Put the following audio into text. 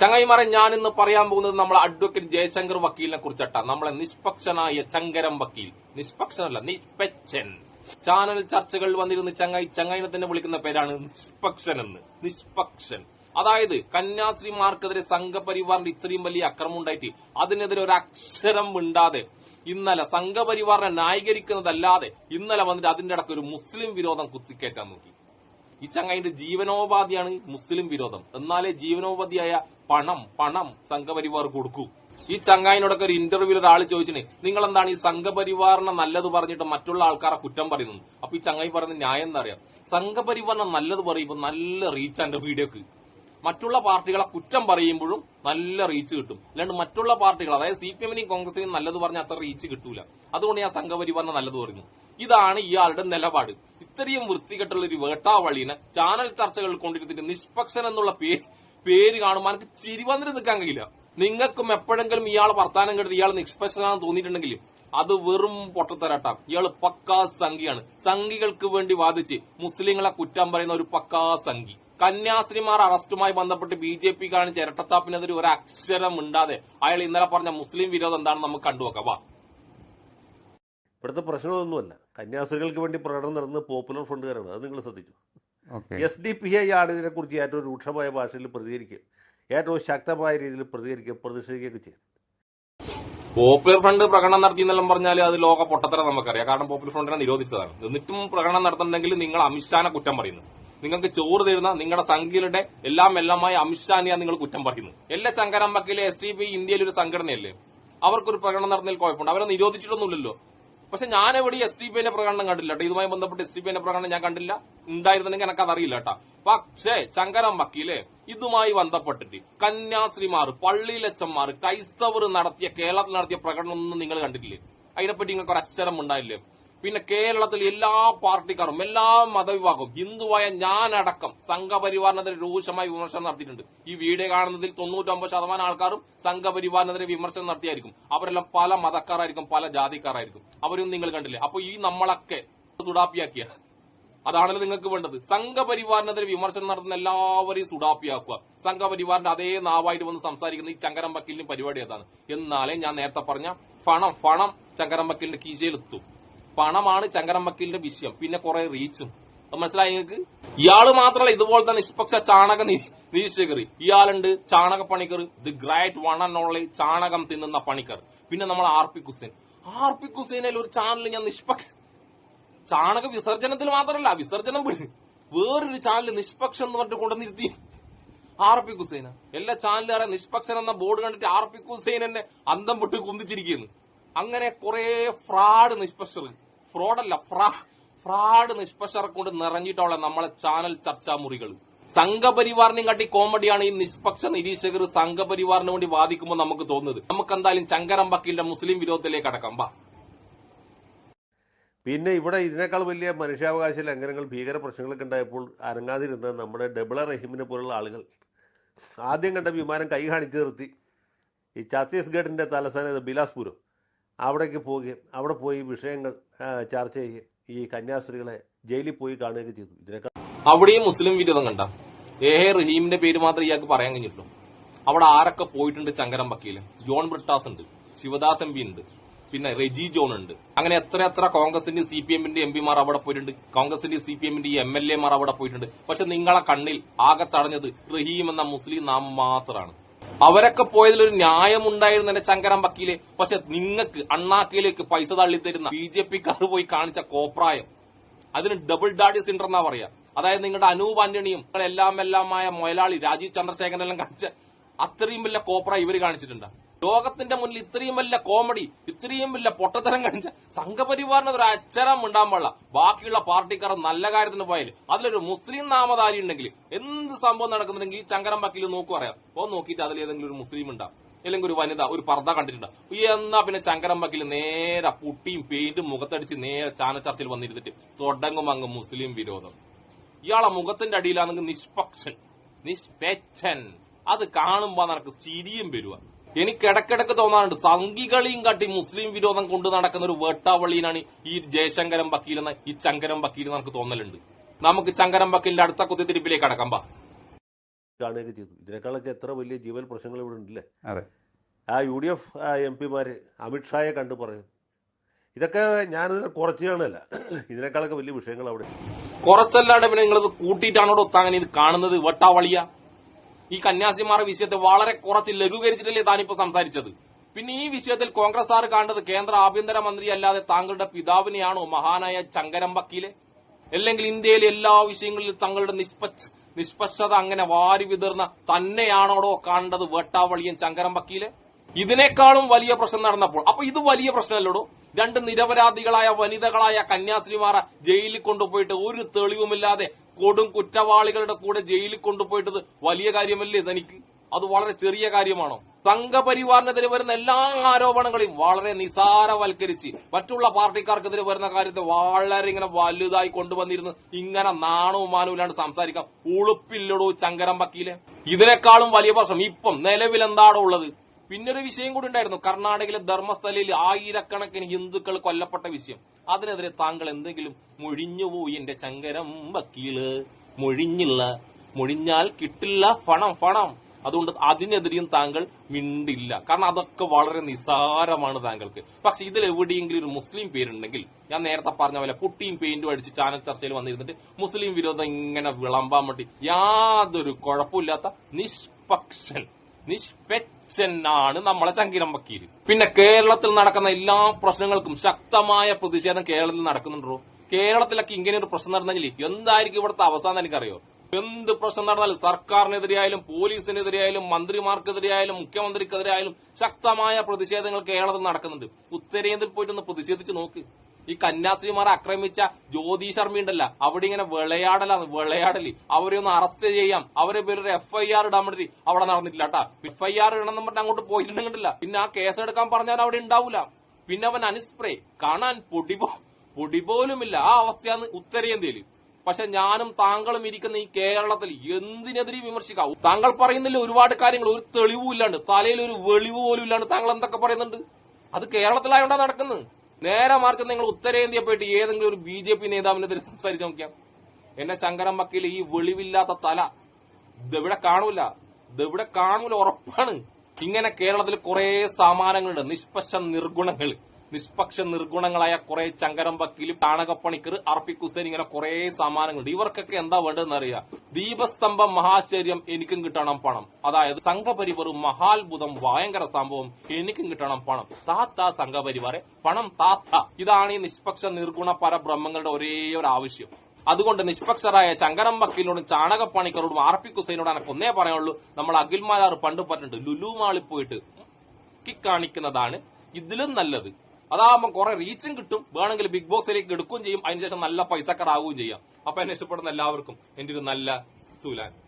ചങ്ങായിമാരെ ഞാൻ ഇന്ന് പറയാൻ പോകുന്നത് നമ്മളെ അഡ്വക്കേറ്റ് ജയശങ്കർ വക്കീലിനെ കുറിച്ചിട്ടാ. നമ്മളെ നിഷ്പക്ഷനായ ചങ്കരം വക്കീൽ. നിഷ്പക്ഷനല്ല നിഷ്പച്ചൻ ചാനൽ ചർച്ചകൾ വന്നിരുന്ന് ചങ്ങായി ചങ്ങായിനെ തന്നെ വിളിക്കുന്ന പേരാണ് നിഷ്പക്ഷൻ എന്ന് നിഷ്പക്ഷൻ. അതായത് കന്യാസ്ത്രീമാർക്കെതിരെ സംഘപരിവാറിന്റെ ഇത്രയും വലിയ അക്രമം ഉണ്ടായിട്ട് അതിനെതിരെ ഒരു അക്ഷരം മിണ്ടാതെ ഇന്നലെ സംഘപരിവാറിനെ ന്യായീകരിക്കുന്നതല്ലാതെ ഇന്നലെ വന്നിട്ട് അതിന്റെ ഇടയ്ക്ക് ഒരു മുസ്ലിം വിരോധം കുത്തിക്കേറ്റാൻ നോക്കി. ഈ ചങ്ങായിന്റെ ജീവനോപാധിയാണ് മുസ്ലിം വിരോധം. എന്നാലേ ജീവനോപാധിയായ പണം പണം സംഘപരിവാർ കൊടുക്കൂ. ഈ ചങ്ങായിനോടൊക്കെ ഒരു ഇന്റർവ്യൂവിൽ ഒരാൾ ചോദിച്ചിന് നിങ്ങൾ എന്താണ് ഈ സംഘപരിവാറിനെ നല്ലത് പറഞ്ഞിട്ട് മറ്റുള്ള ആൾക്കാരെ കുറ്റം പറയുന്നത്? അപ്പൊ ഈ ചങ്ങായി പറയുന്ന ന്യായം എന്താ അറിയാം സംഘപരിവാറിനെ നല്ലത് പറയുമ്പോൾ നല്ല റീച്ച് എന്റെ വീഡിയോക്ക്. മറ്റുള്ള പാർട്ടികളെ കുറ്റം പറയുമ്പോഴും നല്ല റീച്ച് കിട്ടും. അല്ലാണ്ട് മറ്റുള്ള പാർട്ടികൾ അതായത് സി പി എമ്മിനെയും കോൺഗ്രസിനെയും നല്ലത് പറഞ്ഞ അത്ര റീച്ച് കിട്ടൂല. അതുകൊണ്ട് ഞാൻ സംഘപരിവാറിനെ നല്ലത് പറയുന്നു. ഇതാണ് ഇയാളുടെ നിലപാട്. ഇത്രയും വൃത്തികെട്ടുള്ള ഒരു വേട്ടാവളീനെ ചാനൽ ചർച്ചകൾ കൊണ്ടിരുന്നിട്ട് നിഷ്പക്ഷൻ എന്നുള്ള പേര് പേര് കാണുമ്പോൾ എനിക്ക് ചിരി നിൽക്കാൻ കഴിയില്ല. നിങ്ങൾക്കും എപ്പോഴെങ്കിലും ഇയാൾ വർത്താനം കേട്ടിട്ട് ഇയാൾ നിഷ്പക്ഷനാണെന്ന് തോന്നിയിട്ടുണ്ടെങ്കിൽ അത് വെറും പൊട്ടത്തരാട്ടാം. ഇയാൾ പക്കാ സംഘിയാണ്. സംഘികൾക്ക് വേണ്ടി വാദിച്ച് മുസ്ലിങ്ങളെ കുറ്റം പറയുന്ന ഒരു പക്കാ സംഘി. കന്യാസ്ത്രീമാർ അറസ്റ്റുമായി ബന്ധപ്പെട്ട് ബി ജെ പി കാണിച്ച ഇരട്ടത്താപ്പിനെതിരെ ഒരു അക്ഷരം മിണ്ടാതെ അയാൾ ഇന്നലെ പറഞ്ഞ മുസ്ലിം വിരോധം എന്താണെന്ന് നമുക്ക് കണ്ടുവെക്കാം വാ. ഇവിടുത്തെ പ്രശ്നമൊന്നുമല്ല കന്യാസ്ത്രീകൾക്ക് വേണ്ടി പ്രകടനം നടന്ന പോപ്പുലർ ഫ്രണ്ടുകാരാണ്. അത് നിങ്ങൾ ശ്രദ്ധിച്ചു? Okay. S D P I ആണ് ഇതിനെക്കുറിച്ച് ഏറ്റവും രൂക്ഷമായ ഭാഷയിൽ പ്രതികരിക്കുക. ഏറ്റവും ശക്തമായ രീതിയിൽ പ്രതികരിക്കുക പ്രതിഷേധിക്കുകയൊക്കെ ചെയ്തു പോപ്പുലർ ഫ്രണ്ട് പ്രകടനം നടത്തി എന്നെല്ലാം പറഞ്ഞാൽ അത് ലോക പൊട്ടത്തരം നമുക്കറിയാം. കാരണം പോപ്പുലർ ഫ്രണ്ടിനെ നിരോധിച്ചതാണ്. എന്നിട്ടും പ്രകടനം നടത്തുന്നുണ്ടെങ്കിൽ നിങ്ങൾ അമിത്ഷാനെ കുറ്റം പറയുന്നു. നിങ്ങൾക്ക് ചോറ് തരുന്ന നിങ്ങളുടെ സംഘികളുടെ എല്ലാം എല്ലാമായ അമിത്ഷാനെയാണ് നിങ്ങൾ കുറ്റം പറയുന്നത്. എല്ലാ ചങ്കരമ്പക്കിലെ എസ് ടി പി ഇന്ത്യയിൽ ഒരു സംഘടനയല്ലേ? അവർക്കൊരു പ്രകടനം നടന്നതിൽ കുഴപ്പമുണ്ട്. അവരെ നിരോധിച്ചിട്ടൊന്നുമില്ലല്ലോ. പക്ഷെ ഞാൻ എവിടെ എസ് ഡി പി എന്റെ പ്രകടനം കണ്ടില്ല കേട്ടോ. ഇതുമായി ബന്ധപ്പെട്ട് എസ് ഡി പി എന്റെ പ്രകടനം ഞാൻ കണ്ടില്ല ഉണ്ടായിരുന്നെങ്കിൽ എനിക്ക് അതറിയില്ല കേട്ടാ. പക്ഷേ ചങ്കരം വക്കീലെ ഇതുമായി ബന്ധപ്പെട്ടിട്ട് കന്യാശ്രീമാർ പള്ളിയിലച്ചന്മാർ ക്രൈസ്തവർ നടത്തിയ കേരളത്തിൽ നടത്തിയ പ്രകടനം ഒന്നും നിങ്ങൾ കണ്ടിട്ടില്ലേ? അതിനെപ്പറ്റി നിങ്ങൾക്ക് ഒരു അക്ഷരം ഉണ്ടായില്ലേ? പിന്നെ കേരളത്തിൽ എല്ലാ പാർട്ടിക്കാരും എല്ലാ മതവിഭാഗവും ഹിന്ദുവായ ഞാനടക്കം സംഘപരിവാറിനെതിരെ രൂക്ഷമായ വിമർശനം നടത്തിയിട്ടുണ്ട്. ഈ വീഡിയോ കാണുന്നതിൽ തൊണ്ണൂറ്റൊമ്പത് ശതമാനം ആൾക്കാരും സംഘപരിവാറിനെതിരെ വിമർശനം നടത്തിയായിരിക്കും. അവരെല്ലാം പല മതക്കാരായിരിക്കും പല ജാതിക്കാരായിരിക്കും. അവരൊന്നും നിങ്ങൾ കണ്ടില്ലേ? അപ്പൊ ഈ നമ്മളൊക്കെ സുഡാപ്പിയാക്കിയ അതാണല്ലോ നിങ്ങൾക്ക് വേണ്ടത്. സംഘപരിവാറിനെതിരെ വിമർശനം നടത്തുന്ന എല്ലാവരെയും സുഡാപ്പിയാക്കുക. സംഘപരിവാറിന്റെ അതേ നാവായിട്ട് വന്ന് സംസാരിക്കുന്ന ഈ ചങ്കരം വക്കീലിന്റെ പരിപാടി അതാണ് എന്നാലേ ഞാൻ നേരത്തെ പറഞ്ഞ ഫണം പണം ചങ്കരം വക്കീലിന്റെ കീശയിലെത്തും. പണമാണ് ചങ്കരമ്മക്കിലിന്റെ വിഷയം. പിന്നെ കുറെ റീച്ചും. മനസ്സിലായി നിങ്ങൾക്ക്? ഇയാൾ മാത്രമല്ല ഇതുപോലത്തെ നിഷ്പക്ഷ ചാണക നിരീക്ഷകർ. ഇയാളുണ്ട് ചാണക Panicker. The great one and only ചാണകം തിന്നുന്ന പണിക്കർ. പിന്നെ നമ്മൾ R P cuisine. R P കുസൈനിൽ ഒരു ചാനൽ ഞാൻ നിഷ്പക്ഷ ചാണക വിസർജനത്തിൽ മാത്രമല്ല വിസർജനം. വേറൊരു ചാനൽ നിഷ്പക്ഷം എന്ന് പറഞ്ഞിട്ട് കൊണ്ടുവന്നിരുത്തി ആർ പി കുസൈന. എല്ലാ ചാനലുകാരെ നിഷ്പക്ഷൻ എന്ന ബോർഡ് കണ്ടിട്ട് ആർ പി കുസൈൻ എന്നെ അന്തം പൊട്ടി കുന്തിച്ചിരിക്കുന്നു. അങ്ങനെ കുറെ ഫ്രാഡ് നിഷ്പക്ഷർ. ഫ്രോഡല്ല ഫ്രാ ഫ്രാഡ് നിഷ്പക്ഷർ കൊണ്ട് നിറഞ്ഞിട്ടുള്ള നമ്മളെ ചാനൽ ചർച്ചാ മുറികൾ സംഘപരിവാറിനെയും കാട്ടി കോമഡിയാണ് ഈ നിഷ്പക്ഷ നിരീക്ഷകർ സംഘപരിവാറിന് വേണ്ടി വാദിക്കുമ്പോൾ നമുക്ക് തോന്നുന്നത്. നമുക്ക് എന്തായാലും ചങ്കരം വക്കീലിന്റെ മുസ്ലിം വിരോധത്തിലേക്ക് അടക്കാം ബാ പിന്നെ ഇവിടെ ഇതിനേക്കാൾ വലിയ മനുഷ്യാവകാശ ലംഘനങ്ങൾ ഭീകര പ്രശ്നങ്ങളൊക്കെ ഉണ്ടായപ്പോൾ അനങ്ങാതിരുന്ന നമ്മുടെ ഡബിള റഹീമിനെ പോലുള്ള ആളുകൾ. ആദ്യം കണ്ട വിമാനം കൈ കാണിച്ചു നിർത്തി. ഈ ഛത്തീസ്ഗഡിന്റെ തലസ്ഥാനം ബിലാസ്പൂരം. അവിടേക്ക് പോവുകയും അവിടെ പോയി വിഷയങ്ങൾ ചർച്ച ചെയ്യുകയും ഈ കന്യാസ്ത്രീകളെ ജയിലിൽ പോയി കാണുകയൊക്കെ ചെയ്തു. ഇതിനേക്കാൾ അവിടെയും മുസ്ലിം വിരോധം കണ്ട ഏഹെ റഹീമിന്റെ പേര് മാത്രം ഇയാൾക്ക് പറയാൻ കഴിഞ്ഞിട്ടുള്ളൂ. അവിടെ ആരൊക്കെ പോയിട്ടുണ്ട് ചങ്കരം വക്കീൽ ജോൺ ബ്രിട്ടാസ് ഉണ്ട് ശിവദാസ് എം പി ഉണ്ട് പിന്നെ റെജി ജോൺ ഉണ്ട്. അങ്ങനെ എത്ര എത്ര കോൺഗ്രസിന്റെ സി പി എമ്മിന്റെ എം പിമാർ അവിടെ പോയിട്ടുണ്ട് കോൺഗ്രസിന്റെ സി പി എമ്മിന്റെ എം എൽ എമാർ അവിടെ പോയിട്ടുണ്ട്. പക്ഷെ നിങ്ങളെ കണ്ണിൽ ആകെ തടഞ്ഞത് റഹീം എന്ന മുസ്ലിം നാമം മാത്രമാണ്. അവരൊക്കെ പോയതിൽ ഒരു ന്യായമുണ്ടായിരുന്നു എന്റെ ചങ്കരം വക്കീലെ. പക്ഷെ നിങ്ങൾക്ക് അണ്ണാക്കയിലേക്ക് പൈസ തള്ളിത്തരുന്ന ബി ജെ പിക്കാർ പോയി കാണിച്ച കോപ്രായം. അതിന് ഡബിൾ ഡാഡി സിൻഡർ എന്നാ പറയാ. അതായത് നിങ്ങളുടെ അനൂപ് ആന്റണിയും എല്ലാം എല്ലാമായ മൊയലാളി രാജീവ് ചന്ദ്രശേഖരനെല്ലാം കാണിച്ച അത്രയും വലിയ കോപ്രായം ഇവർ കാണിച്ചിട്ടുണ്ട്. ലോകത്തിന്റെ മുന്നിൽ ഇത്രയും വലിയ കോമഡി ഇത്രയും വലിയ പൊട്ടത്തരം കാണിച്ച സംഘപരിവാറിന് ഒരു അച്ചരം ഉണ്ടാൻ പാടില്ല. ബാക്കിയുള്ള പാർട്ടിക്കാർ നല്ല കാര്യത്തിന് പോയാൽ അതിലൊരു മുസ്ലിം നാമധാരി ഉണ്ടെങ്കിൽ എന്ത് സംഭവം നടക്കുന്നുണ്ടെങ്കിൽ ഈ ചങ്കരം വക്കീൽ നോക്കു പറയാം ഓ നോക്കിയിട്ട് അതിൽ ഏതെങ്കിലും ഒരു മുസ്ലിം ഉണ്ടാവും അല്ലെങ്കിൽ ഒരു വനിത ഒരു പർദ്ദ കണ്ടിട്ടുണ്ടാവും എന്നാ പിന്നെ ചങ്കരം വക്കീൽ നേരെ പുട്ടിയും പെയിന്റും മുഖത്തടിച്ച് നേരെ ചാന ചാനച്ചർച്ചയിൽ വന്നിരുന്നിട്ട് തുടങ്ങും അങ്ങ് മുസ്ലിം വിരോധം. ഇയാളെ മുഖത്തിന്റെ അടിയിലാണെങ്കിൽ നിഷ്പക്ഷൻ നിഷ്പെച്ചൻ അത് കാണുമ്പോ നിനക്ക് ചിരിയും വരുക എനിക്ക് ഇടക്കിടക്ക് തോന്നാറുണ്ട്. സംഘികളെയും കാട്ടി മുസ്ലിം വിരോധം കൊണ്ട് നടക്കുന്ന ഒരു വേട്ടാവള്ളിയിലാണ് ഈ ജയശങ്കരം വക്കീൽ എന്ന ഈ ചങ്കരം വക്കീൽ എന്ന് നമുക്ക് തോന്നലുണ്ട്. നമുക്ക് ചങ്കരം വക്കീലിന്റെ അടുത്ത കുത്തിത്തിരിപ്പിലേക്ക് അടക്കാം പാ കാണുകയൊക്കെ ചെയ്തു. ഇതിനേക്കാളൊക്കെ എത്ര വലിയ ജീവൽ പ്രശ്നങ്ങൾ ഇവിടെ ഉണ്ടല്ലേ? അതെ. ആ യു ഡി എഫ് എം പിമാര് അമിത്ഷായെ കണ്ടു പറയും ഇതൊക്കെ ഞാനിതിനെ കുറച്ച് കാണല്ല ഇതിനേക്കാളൊക്കെ വലിയ വിഷയങ്ങൾ അവിടെ. കുറച്ചല്ലാണ്ട് പിന്നെ നിങ്ങളിത് കൂട്ടിയിട്ടാണോ ഒത്താങ്ങനെ ഇത് കാണുന്നത്? വെട്ടാവളിയ ഈ കന്യാസിമാരുടെ വിഷയത്തെ വളരെ കുറച്ച് ലഘൂകരിച്ചിട്ടല്ലേ താനിപ്പോ സംസാരിച്ചത്. പിന്നെ ഈ വിഷയത്തിൽ കോൺഗ്രസ് ആർ കാണേണ്ടത് കേന്ദ്ര ആഭ്യന്തര മന്ത്രി അല്ലാതെ താങ്കളുടെ പിതാവിനെയാണോ മഹാനായ ചങ്കരം വക്കീലെ? അല്ലെങ്കിൽ ഇന്ത്യയിലെ എല്ലാ വിഷയങ്ങളിലും തങ്ങളുടെ നിഷ്പക്ഷ നിഷ്പക്ഷത അങ്ങനെ വാരി വിതർന്ന തന്നെയാണോടോ കാണേണ്ടത് വേട്ടാവളിയൻ ചങ്കരം വക്കീലെ? ഇതിനേക്കാളും വലിയ പ്രശ്നം നടന്നപ്പോൾ അപ്പൊ ഇത് വലിയ പ്രശ്നമല്ലോടോ? രണ്ട് നിരപരാധികളായ വനിതകളായ കന്യാസ്ത്രീമാരെ ജയിലിൽ കൊണ്ടുപോയിട്ട് ഒരു തെളിവുമില്ലാതെ കൊടും കുറ്റവാളികളുടെ കൂടെ ജയിലിൽ കൊണ്ടുപോയിട്ടത് വലിയ കാര്യമല്ലേ തനിക്ക്? അത് വളരെ ചെറിയ കാര്യമാണോ? സംഘപരിവാറിനെതിരെ വരുന്ന എല്ലാ ആരോപണങ്ങളെയും വളരെ നിസാരവൽക്കരിച്ച് മറ്റുള്ള പാർട്ടിക്കാർക്കെതിരെ വരുന്ന കാര്യത്തെ വളരെ ഇങ്ങനെ വലുതായി കൊണ്ടുവന്നിരുന്ന് ഇങ്ങനെ നാണവും മാനവുമില്ലാണ്ട് സംസാരിക്കാം. ഉളുപ്പില്ലടോ ചങ്കരം വക്കീലെ ഇതിനേക്കാളും വലിയ പ്രശ്നം ഇപ്പം നിലവിൽ എന്താണോ ഉള്ളത്? പിന്നൊരു വിഷയം കൂടി ഉണ്ടായിരുന്നു. കർണാടകയിലെ ധർമ്മസ്ഥലയിൽ ആയിരക്കണക്കിന് ഹിന്ദുക്കൾ കൊല്ലപ്പെട്ട വിഷയം. അതിനെതിരെ താങ്കൾ എന്തെങ്കിലും മൊഴിഞ്ഞുപോയി എന്റെ ചങ്കരം വക്കീൽ. മുഴിഞ്ഞില്ല. മുഴിഞ്ഞാൽ കിട്ടില്ല. പണം പണം അതുകൊണ്ട് അതിനെതിരെയും താങ്കൾ മിണ്ടില്ല. കാരണം അതൊക്കെ വളരെ നിസാരമാണ് താങ്കൾക്ക്. പക്ഷെ ഇതിൽ എവിടെയെങ്കിലും ഒരു മുസ്ലിം പേരുണ്ടെങ്കിൽ ഞാൻ നേരത്തെ പറഞ്ഞ പോലെ പുട്ടിയും പെയിന്റും അടിച്ച് ചാനൽ ചർച്ചയിൽ വന്നിരുന്നിട്ട് മുസ്ലിം വിരോധം ഇങ്ങനെ വിളമ്പാൻ വേണ്ടി യാതൊരു കുഴപ്പമില്ലാത്ത നിഷ്പക്ഷൻ നിഷ്പെച്ചനാണ് നമ്മളെ ചങ്കിരം വക്കീൽ പിന്നെ കേരളത്തിൽ നടക്കുന്ന എല്ലാ പ്രശ്നങ്ങൾക്കും ശക്തമായ പ്രതിഷേധം കേരളത്തിൽ നടക്കുന്നുണ്ടോ? കേരളത്തിലൊക്കെ ഇങ്ങനെ ഒരു പ്രശ്നം നടന്നെങ്കിൽ എന്തായിരിക്കും ഇവിടുത്തെ അവസാനം എനിക്കറിയോ? എന്ത് പ്രശ്നം നടന്നാലും സർക്കാരിനെതിരെയായാലും പോലീസിനെതിരെയായാലും മന്ത്രിമാർക്കെതിരെയായാലും മുഖ്യമന്ത്രിക്കെതിരെയായാലും ശക്തമായ പ്രതിഷേധങ്ങൾ കേരളത്തിൽ നടക്കുന്നുണ്ട്. ഉത്തരേന്ത്യയിൽ പോയിട്ടൊന്ന് പ്രതിഷേധിച്ച് നോക്ക്. ഈ കന്യാസ്ത്രീമാരെ ആക്രമിച്ച ജ്യോതി ശർമ്മ ഉണ്ടല്ല അവിടെ ഇങ്ങനെ വിളയാടലാണ് വിളയാടൽ. അവരെ ഒന്ന് അറസ്റ്റ് ചെയ്യാം. അവരെ പേര് എഫ് ഐ ആർ ഇടാൻ വേണ്ടി അവിടെ നടന്നിട്ടില്ല കേട്ടാ എഫ് ഐ ആർ ഇടണം പറഞ്ഞാൽ അങ്ങോട്ട് പോയിട്ടുണ്ടെങ്കില്ല പിന്നെ ആ കേസ് എടുക്കാൻ പറഞ്ഞാൽ അവിടെ ഉണ്ടാവൂല. പിന്നെ അവൻ അനുസ്പ്രേ. കാണാൻ പൊടിപോ പൊടി പോലുമില്ല. ആ അവസ്ഥയാണ് ഉത്തരേന്ത്യയിൽ. പക്ഷെ ഞാനും താങ്കളും ഇരിക്കുന്ന ഈ കേരളത്തിൽ എന്തിനെതിരെ വിമർശിക്കാം? താങ്കൾ പറയുന്നില്ല ഒരുപാട് കാര്യങ്ങൾ. ഒരു തെളിവും ഇല്ലാണ്ട് തലയിൽ ഒരു വെളിവ് പോലും ഇല്ലാണ്ട് താങ്കൾ എന്തൊക്കെ പറയുന്നുണ്ട്? അത് കേരളത്തിലായോണ്ടാ നടക്കുന്നത്. നേരെ മറിച്ച് നിങ്ങൾ ഉത്തരേന്ത്യ പോയിട്ട് ഏതെങ്കിലും ഒരു ബി ജെ പി നേതാവിനെതിരെ സംസാരിച്ച് നോക്കിയാൽ എന്നെ ശങ്കരം വക്കീൽ ഈ വെളിവില്ലാത്ത തല. ഇതെവിടെ കാണൂല. ഇതെവിടെ കാണൂല ഉറപ്പാണ്. ഇങ്ങനെ കേരളത്തിൽ കുറെ സമാനങ്ങളുണ്ട്. നിഷ്പക്ഷ നിർഗുണങ്ങൾ. നിഷ്പക്ഷ നിർഗുണങ്ങളായ കുറെ ചങ്കരം വക്കീലും ചാണകപ്പണിക്കർ അർപ്പിക് ഹുസൈൻ ഇങ്ങനെ കുറെ സമാനങ്ങളുണ്ട്. ഇവർക്കൊക്കെ എന്താ വേണ്ടതെന്ന് അറിയാം? ദീപസ്തംഭം മഹാശ്ചര്യം എനിക്കും കിട്ടണം പണം. അതായത് സംഘപരിവാർ മഹാത്ഭുതം ഭയങ്കര സംഭവം എനിക്കും കിട്ടണം പണം. താത്ത സംഘപരിവാറെ പണം താത്ത. ഇതാണ് ഈ നിഷ്പക്ഷ നിർഗുണ പരബ്രഹ്മങ്ങളുടെ ഒരേ ഒരു ആവശ്യം. അതുകൊണ്ട് നിഷ്പക്ഷരായ ചങ്കരം വക്കീലിനോടും ചാണകപ്പണിക്കരോടും ആർ പി കുസൈനോടും എനിക്ക് ഒന്നേ പറയാനുള്ളൂ. നമ്മൾ അഖിൽമാരാർ പണ്ട് പറഞ്ഞിട്ടുണ്ട് ലുലു മാളിൽ പോയിട്ട് കാണിക്കുന്നതാണ് ഇതിലും നല്ലത്. അതാകുമ്പോൾ കുറെ റീച്ചും കിട്ടും. വേണമെങ്കിൽ ബിഗ് ബോക്സിലേക്ക് എടുക്കുകയും ചെയ്യും. അതിനുശേഷം നല്ല പൈസക്കാരാവുകയും ചെയ്യാം. അപ്പൊ എന്നെ ഇഷ്ടപ്പെടുന്ന എല്ലാവർക്കും എന്റെ ഒരു നല്ല സുലാൻ.